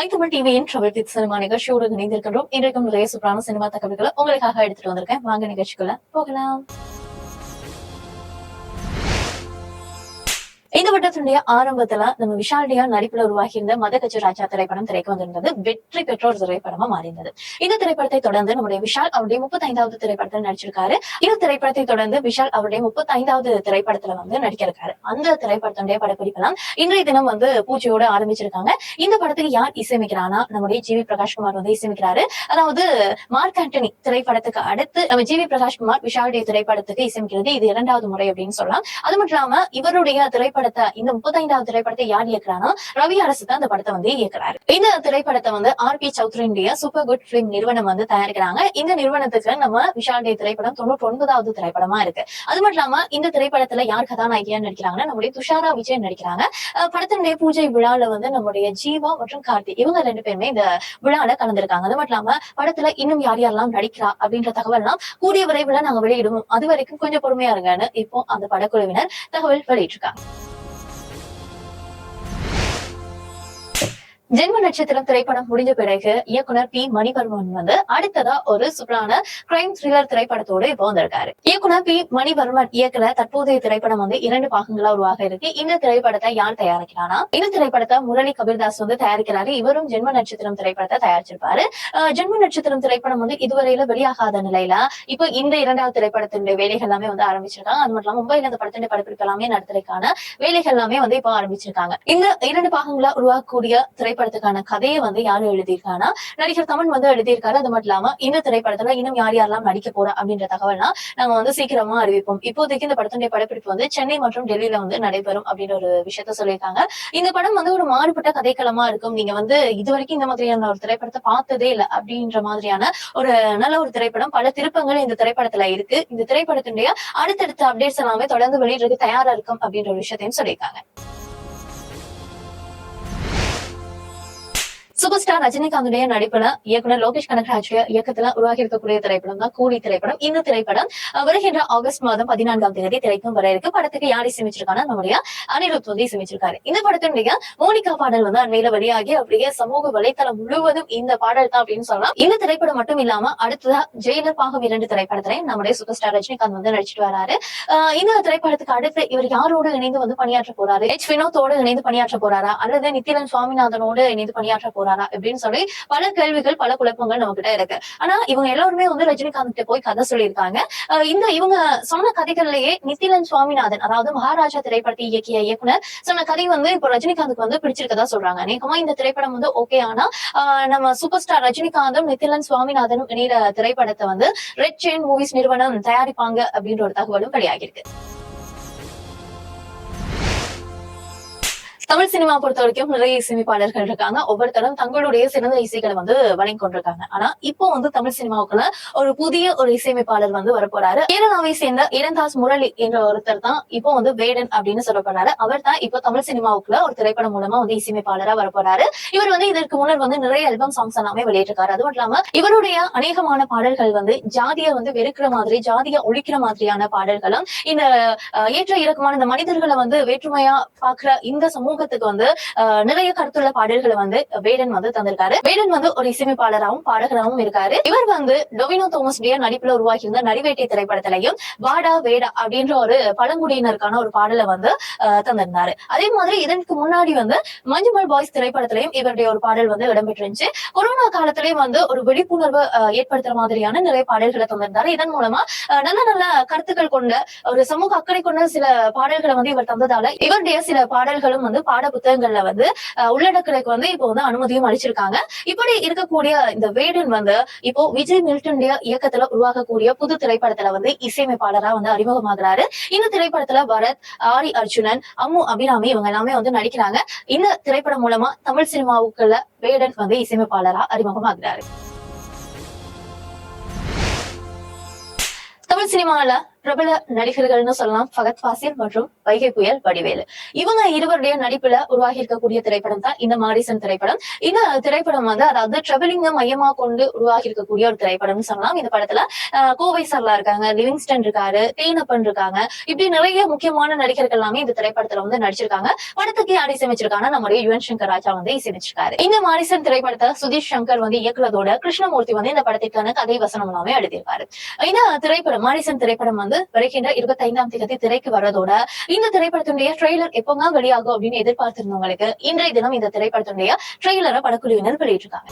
ஐக்கமல் டிவியின் trouble cinema நிகழ்ச்சியோடு இணைந்திருக்கின்றோம். இன்றைக்கும் நிறைய சூப்பரான சினிமா தகவல்களை உங்களுக்காக எடுத்துட்டு வந்திருக்கேன். வாங்க நிகழ்ச்சிக்குள்ள போகலாம். இந்த வட்டத்தினுடைய ஆரம்பத்துல நம்ம விஷாலியா நடிப்புல உருவாகியிருந்த கச்சு ராஜா திரைப்படம் திரைக்கு வந்திருந்தது. வெற்றி பெற்ற ஒரு திரைப்படமா மாறியிருந்தது. இந்த திரைப்படத்தை தொடர்ந்து நம்முடைய விஷால் அவருடைய முப்பத்தைந்தாவது திரைப்படத்தில் நடிச்சிருக்காரு. இந்த திரைப்படத்தை தொடர்ந்து விஷால் அவருடைய முப்பத்தைந்தாவது திரைப்படத்துல வந்து நடிக்க இருக்காரு அந்த திரைப்படத்தினுடைய படப்பிடிப்பெல்லாம் இன்றைய தினம் வந்து பூஜையோட ஆரம்பிச்சிருக்காங்க. இந்த படத்துக்கு யார் இசையமைக்கிறானா நம்முடைய ஜி வி பிரகாஷ்குமார் வந்து இசையமைக்கிறாரு. அதாவது மார்க் ஆண்டனி திரைப்படத்துக்கு அடுத்து நம்ம ஜி வி பிரகாஷ்குமார் விஷாலுடைய திரைப்படத்துக்கு இசையமைக்கிறது இது இரண்டாவது முறை அப்படின்னு சொல்லலாம். அது மட்டும் இல்லாம இவருடைய திரைப்படத்தை இந்த முப்பத்தைந்தாவது திரைப்படத்தை யார் இயக்குறானா ரவி அரசு தான் இந்த படத்தை வந்து இயக்குறாரு. இந்த திரைப்படத்தை வந்து ஆர் பி சௌத்ரினுடைய சூப்பர் குட் பிலிம் நிறுவனம் வந்து தயாரிக்கிறாங்க. இந்த நிறுவனத்துக்கு நம்ம விஷாலுடைய திரைப்படம் தொண்ணூற்றி ஒன்பதாவது திரைப்படமா இருக்கு. அது மட்டும் இல்லாம இந்த திரைப்படத்துல யார் கதாநாயகியா நடிக்கிறாங்கன்னா நம்முடைய துஷாரா விஜய் நடிக்கிறாங்க. படத்தினுடைய பூஜை விழால வந்து நம்முடைய ஜீவா மற்றும் கார்த்தி இவங்க ரெண்டு பேருமே இந்த விழால கலந்திருக்காங்க. அது மட்டும் இல்லாம படத்துல இன்னும் யார் யாரெல்லாம் நடிக்கிறா அப்படின்ற தகவல் எல்லாம் கூடிய விரைவில் நாங்க வெளியிடுவோம். அது வரைக்கும் கொஞ்சம் பொறுமையா இருங்கன்னு இப்போ அந்த படக்குழுவினர் தகவல் வெளியிட்டிருக்காங்க. ஜென்ம நட்சத்திரம் திரைப்படம் முடிஞ்ச பிறகு இயக்குனர் பி. மணிவர்மன் வந்து அடுத்ததா ஒரு சூப்பரான கிரைம் த்ரில்லர் திரைப்படத்தோட இப்போ வந்திருக்காரு இயக்குனர் பி. மணிவர்மன் இயக்குன தற்போதைய திரைப்படம் வந்து இரண்டு பாகங்களா உருவாக இருக்கு. இந்த திரைப்படத்தை யார் தயாரிக்கிறானா? இந்த திரைப்படத்தை முரளி கபீர்தாஸ் வந்து தயாரிக்கிறாரு. இவரும் ஜென்ம நட்சத்திரம் திரைப்படத்தை தயாரிச்சிருப்பாரு. ஜென்ம நட்சத்திரம் திரைப்படம் வந்து இதுவரையில வெளியாகாத நிலையில இப்போ இந்த இரண்டாவது திரைப்படத்தினுடைய வேலைகள் எல்லாமே வந்து ஆரம்பிச்சிருக்காங்க. அது மட்டும் இல்லாம மும்பையில இந்த படத்தினுடைய படப்பிடிப்பு எல்லாமே நடத்துறதுக்கான வேலைகள் எல்லாமே வந்து இப்போ ஆரம்பிச்சிருக்காங்க. இந்த இரண்டு பாகங்களா உருவாக்கக்கூடிய திரைப்படத்துக்கான கதையை வந்து யாரு எழுதியிருக்காங்கன்னா நடிகர் தமன் வந்து எழுதியிருக்காரு. அது மட்டும் இல்லாம இந்த திரைப்படத்துல இன்னும் யார் யாரெல்லாம் நடிக்க போறா அப்படின்ற தகவல்னா நாங்க வந்து சீக்கிரமா அறிவிப்போம். இப்போதைக்கு இந்த படத்துடைய படப்பிடிப்பு வந்து சென்னை மற்றும் டெல்லியில வந்து நடைபெறும் அப்படின்ற ஒரு விஷயத்த சொல்லியிருக்காங்க. இந்த படம் வந்து ஒரு மாறுபட்ட கதைக்களமா இருக்கும். நீங்க வந்து இது வரைக்கும் இந்த மாதிரியான ஒரு திரைப்படத்தை பார்த்ததே இல்லை அப்படின்ற மாதிரியான ஒரு நல்ல ஒரு திரைப்படம். பல திருப்பங்கள் இந்த திரைப்படத்துல இருக்கு. இந்த திரைப்படத்தினுடைய அடுத்தடுத்த அப்டேட்ஸ் எல்லாமே தொடர்ந்து வெளியிடுறதுக்கு தயாரா இருக்கும் அப்படின்ற ஒரு விஷயத்தையும் சொல்லியிருக்காங்க. சூப்பர் ஸ்டார் ரஜினிகாந்துடைய நடிப்புல இயக்குனர் லோகேஷ் கனகராஜ் இயக்கத்துல உருவாகி இருக்கக்கூடிய திரைப்படம் தான் கூலி திரைப்படம். இந்த திரைப்படம் வருகின்ற ஆகஸ்ட் மாதம் பதினான்காம் தேதி திரைக்கும் வர இருக்கு. படத்துக்கு யார் இசைமிச்சிருக்காங்க நம்முடைய அனிருத் வந்து இசைமிச்சிருக்காரு இந்த படத்தினுடைய மோனிகா பாடல் வந்து அண்மையில வெளியாகி அப்படியே சமூக வலைத்தளம் முழுவதும் இந்த பாடல் தான் அப்படின்னு சொல்லலாம். இந்த திரைப்படம் மட்டும் இல்லாம அடுத்ததா ஜெயிலர் பாகம் இரண்டு திரைப்படத்திலே நம்முடைய சூப்பர் ஸ்டார் ரஜினிகாந்த் வந்து நடிச்சிட்டு வராரு. அஹ், இந்த திரைப்படத்துக்கு அடுத்து இவர் யாரோடு இணைந்து வந்து பணியாற்ற போறாரு? எச் வினோத்தோடு இணைந்து பணியாற்ற போறாரா? அல்லது நித்திரன் சுவாமிநாதனோடு இணைந்து பணியாற்ற போறாரு? அப்படின்னு சொல்லி பல கேள்விகள் பல குழப்பங்கள் நம்ம கிட்ட இருக்கு. ஆனா இவங்க எல்லாருமே வந்து ரஜினிகாந்த் கிட்ட போய் கதை சொல்லியிருக்காங்க. இந்த இவங்க சொன்ன கதைகள்லயே நித்திலன் சுவாமிநாதன் அதாவது மகாராஜா திரைப்படத்தை இயக்கிய இயக்குனர் சொன்ன கதை வந்து இப்போ ரஜினிகாந்துக்கு வந்து பிடிச்சிருக்கதா சொல்றாங்க. அநேகமா இந்த திரைப்படம் வந்து ஓகே ஆனா ஆஹ் நம்ம சூப்பர் ஸ்டார் ரஜினிகாந்தும் நித்திலன் சுவாமிநாதனும் இணைகிற திரைப்படத்தை வந்து ரெட் செயின் மூவிஸ் நிறுவனம் தயாரிப்பாங்க அப்படின்ற ஒரு தகவலும் வெளியாகிருக்கு தமிழ் சினிமா பொறுத்த வரைக்கும் நிறைய இசையமைப்பாளர்கள் இருக்காங்க. ஒவ்வொருத்தரும் தங்களுடைய சிறந்த இசைகளை வந்து வழங்கி கொண்டிருக்காங்க. ஆனா இப்போ வந்து தமிழ் சினிமாவுக்குள்ள ஒரு புதிய ஒரு இசையமைப்பாளர் வந்து வரப்போறாரு. கேரளாவை சேர்ந்த இரண்டாஸ் முரளி என்ற ஒருத்தர் தான் இப்போ வந்து வேடன் அப்படின்னு சொல்லப்படுறாரு அவர் தான் இப்போ தமிழ் சினிமாவுக்குள்ள ஒரு திரைப்படம் மூலமா வந்து இசையமைப்பாளரா வரப்போறாரு. இவர் வந்து இதற்கு முன்னர் வந்து நிறைய ஆல்பம் சாங்ஸ் எல்லாமே வெளியிட்டிருக்காரு. அது மட்டும் இல்லாம இவருடைய அநேகமான பாடல்கள் வந்து ஜாதியை வந்து வெறுக்கிற மாதிரி ஜாதியை ஒழிக்கிற மாதிரியான பாடல்களும் இந்த ஏற்ற இறக்கமான இந்த மனிதர்களை வந்து வேற்றுமையா பாக்குற இந்த சமூக சமூகத்துக்கு வந்து நிறைய கருத்துள்ள பாடல்களை வந்து வேடன் வந்து தந்திருக்காரு. வேடன் வந்து ஒரு இசையமைப்பாளராகவும் பாடகராகவும் இருக்காரு. இவர் வந்து டொவினோ தோமஸ் டியர் நடிப்புல உருவாக்கியிருந்த நடிவேட்டை திரைப்படத்திலையும் வாடா வேடா அப்படின்ற ஒரு பழங்குடியினருக்கான ஒரு பாடலை வந்து தந்திருந்தாரு. அதே மாதிரி இதற்கு முன்னாடி வந்து மஞ்சுமல் பாய்ஸ் திரைப்படத்திலையும் இவருடைய ஒரு பாடல் வந்து இடம்பெற்றிருந்துச்சு. கொரோனா காலத்திலேயும் வந்து ஒரு விழிப்புணர்வு ஏற்படுத்துற மாதிரியான நிறைய பாடல்களை தந்திருந்தாரு. இதன் மூலமா நல்ல நல்ல கருத்துக்கள் கொண்ட ஒரு சமூக அக்கறை கொண்ட சில பாடல்களை வந்து இவர் தந்ததால இவருடைய சில பாடல்களும் வந்து பாட புத்தகங்கள்ல வந்து உள்ளடக்கிறதுக்கு வந்து இப்போ வந்து அனுமதியும் அளிச்சிருக்காங்க. இப்படி இருக்கக்கூடிய இந்த வேடன் வந்து இப்போ விஜய் மில்டனுடைய இயக்கத்துல உருவாகக்கூடிய புது திரைப்படத்துல வந்து இசையமைப்பாளரா வந்து அறிமுகமாகிறாரு. இந்த திரைப்படத்துல பரத் ஆரி அர்ஜுனன் அம்மு அபிராமி இவங்க எல்லாமே வந்து நடிக்கிறாங்க. இந்த திரைப்படம் மூலமா தமிழ் சினிமாவுக்குள்ள வேடன் வந்து இசையமைப்பாளரா அறிமுகமாகிறாரு. தமிழ் சினிமால பிரபல நடிகர்கள்னு சொல்லலாம். ஃபகத் பாசில் மற்றும் வைகை புயல் வடிவேலு. இவங்க இருவருடைய நடிப்புல உருவாகி இருக்கக்கூடிய திரைப்படம் தான் இந்த மாரிசன் திரைப்படம். இந்த திரைப்படம் வந்து அதாவது ட்ரெவலிங்க மையமா கொண்டு உருவாகி இருக்கக்கூடிய ஒரு திரைப்படம்னு சொல்லலாம். இந்த படத்துல கோவை சர்லா இருக்காங்க லிவிங்ஸ்டன் இருக்காரு தேனப்பன் இருக்காங்க. இப்படி நிறைய முக்கியமான நடிகர்கள் எல்லாமே இந்த திரைப்படத்துல வந்து நடிச்சிருக்காங்க. படத்துக்கு யார் இசையமைச்சிருக்காங்க நம்முடைய யுவன் சங்கர் ராஜா வந்து இசையமைச்சிருக்காரு. இந்த மாரிசன் திரைப்படத்தை சுதீஷ் சங்கர் வந்து இயக்குறதோட கிருஷ்ணமூர்த்தி வந்து இந்த படத்திற்கான கதை வசனம் எல்லாமே எழுதியிருக்காரு இந்த திரைப்படம் மாரிசன் திரைப்படம் வந்து வருகின்ற இருபத்தி ஐந்தாம் தேதி திரைக்கு வர்றதோட இந்த திரைப்படத்தினுடைய ட்ரெய்லர் எப்போங்க வெளியாகும் அப்படின்னு எதிர்பார்த்திருந்தவங்களுக்கு இன்றைய தினம் இந்த திரைப்படத்தினுடைய ட்ரெய்லரை படக்குழுவினர் வெளியிட்டிருக்காங்க.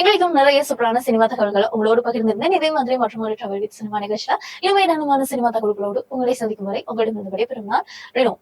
இன்றைக்கும் நிறைய சூப்பரான சினிமா தகவல்களை உங்களோடு பகிர்ந்திருந்தேன். இதே மாதிரி மற்றும் ஒரு டிராவல் வித் சினிமா நிகழ்ச்சியில இனிமையான சினிமா தகவல்களோடு உங்களை சந்திக்கும் வரை உங்களிடம் விடைபெறும் நான் ரெனோ.